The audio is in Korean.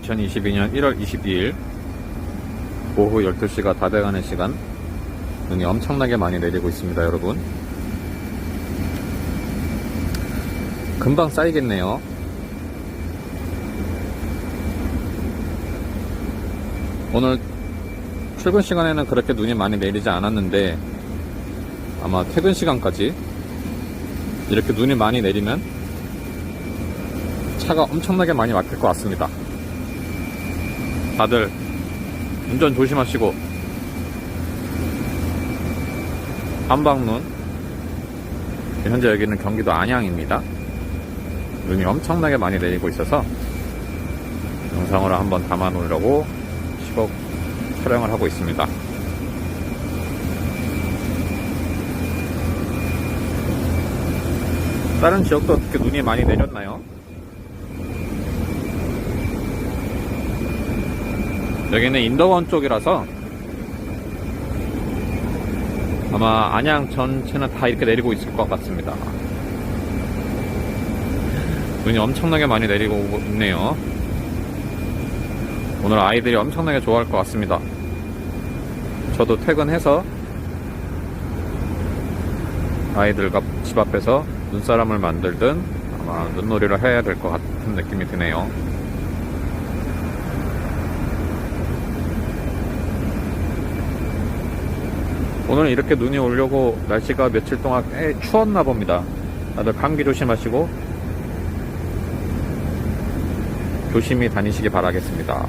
2022년 1월 22일 오후 12시가 다 돼가는 시간. 눈이 엄청나게 많이 내리고 있습니다 여러분. 금방 쌓이겠네요. 오늘 출근 시간에는 그렇게 눈이 많이 내리지 않았는데 아마 퇴근 시간까지 이렇게 눈이 많이 내리면 차가 엄청나게 많이 막힐 것 같습니다. 다들 운전 조심하시고 한방눈 현재 여기는 경기도 안양입니다. 눈이 엄청나게 많이 내리고 있어서 영상으로 한번 담아 놓으려고 시각 촬영을 하고 있습니다. 다른 지역도 어떻게 눈이 많이 내렸나요? 여기는 인더원 쪽이라서 아마 안양 전체는 다 이렇게 내리고 있을 것 같습니다. 눈이 엄청나게 많이 내리고 있네요. 오늘 아이들이 엄청나게 좋아할 것 같습니다. 저도 퇴근해서 아이들과 집 앞에서 눈사람을 만들든 아마 눈놀이를 해야 될 것 같은 느낌이 드네요. 오늘 이렇게 눈이 오려고 날씨가 며칠 동안 꽤 추웠나 봅니다. 다들 감기 조심하시고 조심히 다니시기 바라겠습니다.